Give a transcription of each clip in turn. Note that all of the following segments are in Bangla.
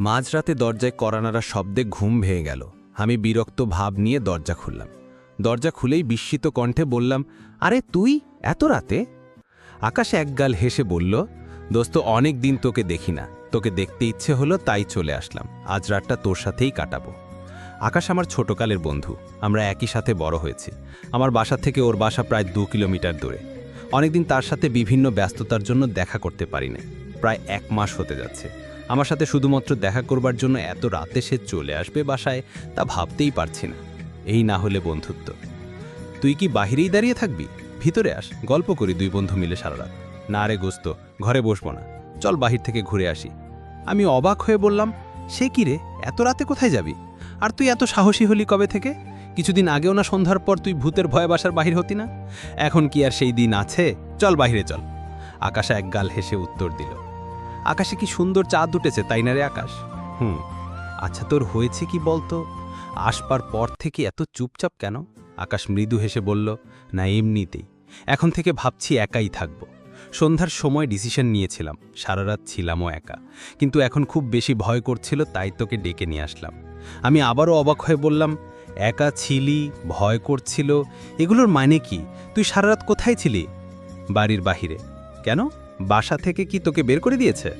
মাঝরাতে দরজায় করানারা শব্দে ঘুম ভেঙে গেল। আমি বিরক্ত ভাব নিয়ে দরজা খুললাম। দরজা খুলেই বিস্মিত কণ্ঠে বললাম, আরে তুই, এত রাতে? আকাশ একগাল হেসে বলল, দোস্ত, অনেক দিন তোকে দেখি না। তোকে দেখতে ইচ্ছে হলো তাই চলে আসলাম। আজ রাতটা তোর সাথেই কাটাবো। আকাশ আমার ছোটকালের বন্ধু। আমরা একই সাথে বড় হয়েছি। আমার বাসা থেকে ওর বাসা প্রায় দু কিলোমিটার দূরে। অনেকদিন তার সাথে বিভিন্ন ব্যস্ততার জন্য দেখা করতে পারি না প্রায় এক মাস হতে যাচ্ছে। আমার সাথে শুধুমাত্র দেখা করবার জন্য এত রাতে সে চলে আসবে বাসায় তা ভাবতেই পারছি না। এই না হলে বন্ধুত্ব। তুই কি বাহিরেই দাঁড়িয়ে থাকবি? ভিতরে আস, গল্প করি দুই বন্ধু মিলে সারা রাত। না রে গোস্ত, ঘরে বসবো না। চল বাহির থেকে ঘুরে আসি। আমি অবাক হয়ে বললাম, সে কি রে? এত রাতে কোথায় যাবি? আর তুই এত সাহসী হলি কবে থেকে? কিছুদিন আগেও না সন্ধ্যার পর তুই ভূতের ভয়ে বাসার বাহির হতি না? এখন কি আর সেই দিন আছে? চল বাহিরে চল। আকাশে এক গাল হেসে উত্তর দিল আকাশে কি সুন্দর চাঁদ উঠেছে তাই না রে আকাশ? হুম। আচ্ছা তোর হয়েছে কি বলতো? আসবার পর থেকে এত চুপচাপ কেন? আকাশ মৃদু হেসে বলল না এমনিতেই। এখন থেকে ভাবছি একাই থাকব। সন্ধ্যার সময় ডিসিশন নিয়েছিলাম সারা রাত ছিলামও একা। কিন্তু এখন খুব বেশি ভয় করছিল তাই তোকে ডেকে নিয়ে আসলাম। আমি আবারও অবাক হয়ে বললাম একা ছিলি ভয় করছিল এগুলোর মানে কি? তুই সারা রাত কোথায় ছিলি? বাড়ির বাহিরে। কেন? বাসা থেকে কি তোকে বের করে দিয়েছে?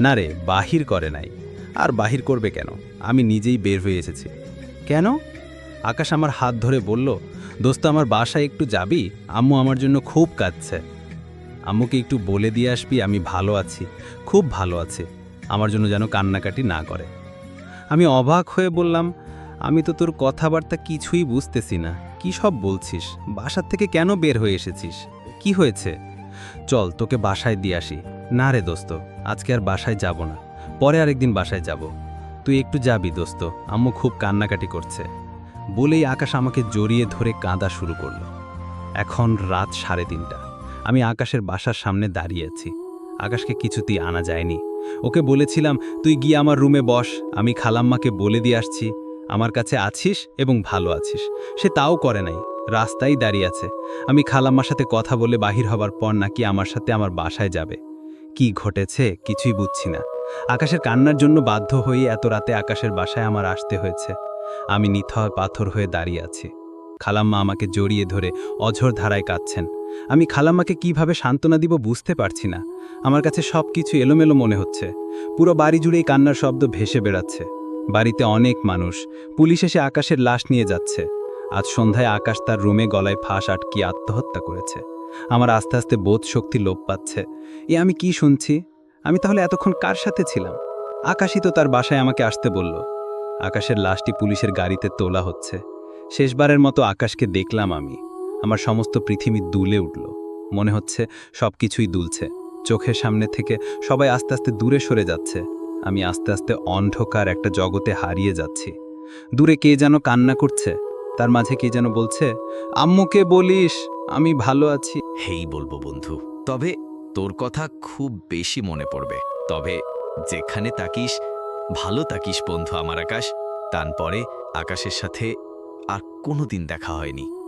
না রে, বাহির করে নাই। আর বাহির করবে কেন? আমি নিজেই বের হয়ে এসেছি। কেন? আকাশ আমার হাত ধরে বলল, দোস্ত, আমার বাসায় একটু যাবি? আম্মু আমার জন্য খুব কাঁদছে। আম্মুকে একটু বলে দিয়ে আসবি, আমি ভালো আছি, খুব ভালো আছি। আমার জন্য যেন কান্নাকাটি না করে। আমি অবাক হয়ে বললাম, আমি তো তোর কথাবার্তা কিছুই বুঝতেছি না। কি সব বলছিস? বাসার থেকে কেন বের হয়ে এসেছিস? কি হয়েছে? চল, তোকে বাসায় দিয়ে আসি। না রে দোস্ত, আজকে আর বাসায় যাব না। পরে আরেকদিন বাসায় যাব। তুই একটু যাবি দোস্ত, আম্মু খুব কান্নাকাটি করছে। বলেই আকাশ আমাকে জড়িয়ে ধরে কাঁদা শুরু করল। এখন রাত সাড়ে তিনটা। আমি আকাশের বাসার সামনে দাঁড়িয়ে আছি। আকাশকে কিছুতেই আনা যায়নি। ওকে বলেছিলাম, তুই গিয়ে আমার রুমে বস। আমি খালাম্মাকে বলে দিয়ে আসছি। আমার কাছে আছিস এবং ভালো আছিস। সে তাও করে নাই। রাস্তায় দাঁড়িয়ে আছে। আমি খালাম্মার সাথে কথা বলে বাহির হবার পর নাকি আমার সাথে আমার বাসায় যাবে। কি ঘটেছে কিছুই বুঝছি না। আকাশের কান্নার জন্য বাধ্য হয়ে এত রাতে আকাশের বাসায় আমার আসতে হয়েছে। আমি নিথর পাথর হয়ে দাঁড়িয়ে আছি। খালাম্মা আমাকে জড়িয়ে ধরে অঝর ধারায় কাঁদছেন। আমি খালাম্মাকে কীভাবে সান্ত্বনা দিব বুঝতে পারছি না। আমার কাছে সব কিছু এলোমেলো মনে হচ্ছে। পুরো বাড়ি জুড়েই কান্নার শব্দ ভেসে বেড়াচ্ছে। বাড়িতে অনেক মানুষ। পুলিশ এসে আকাশের লাশ নিয়ে যাচ্ছে। আজ সন্ধ্যায় আকাশ তার রুমে গলায় ফাঁস আটকিয়ে আত্মহত্যা করেছে। আমার আস্তে আস্তে বোধ শক্তি লোপ পাচ্ছে। এ আমি কি শুনছি? আমি তাহলে এতক্ষণ কার সাথে ছিলাম? আকাশই তো তার বাসায় আমাকে আসতে বলল। আকাশের লাশটি পুলিশের গাড়িতে তোলা হচ্ছে। শেষবারের মতো আকাশকে দেখলাম আমি। আমার সমস্ত পৃথিবী দুলে উঠল। মনে হচ্ছে সব কিছুই দুলছে। চোখের সামনে থেকে সবাই আস্তে আস্তে দূরে সরে যাচ্ছে। আমি আস্তে আস্তে অন্ধকার একটা জগতে হারিয়ে যাচ্ছি। দূরে কে যেন কান্না করছে। তার মাঝে কি যেন বলছে, আম্মুকে বলিস, আমি ভালো আছি। হেই বলব বন্ধু, তবে তোর কথা খুব বেশি মনে পড়বে। তবে যেখানে তাকিস, ভালো তাকিস বন্ধু আমার আকাশ। তারপরে আকাশের সাথে আর কোনো দিন দেখা হয়নি।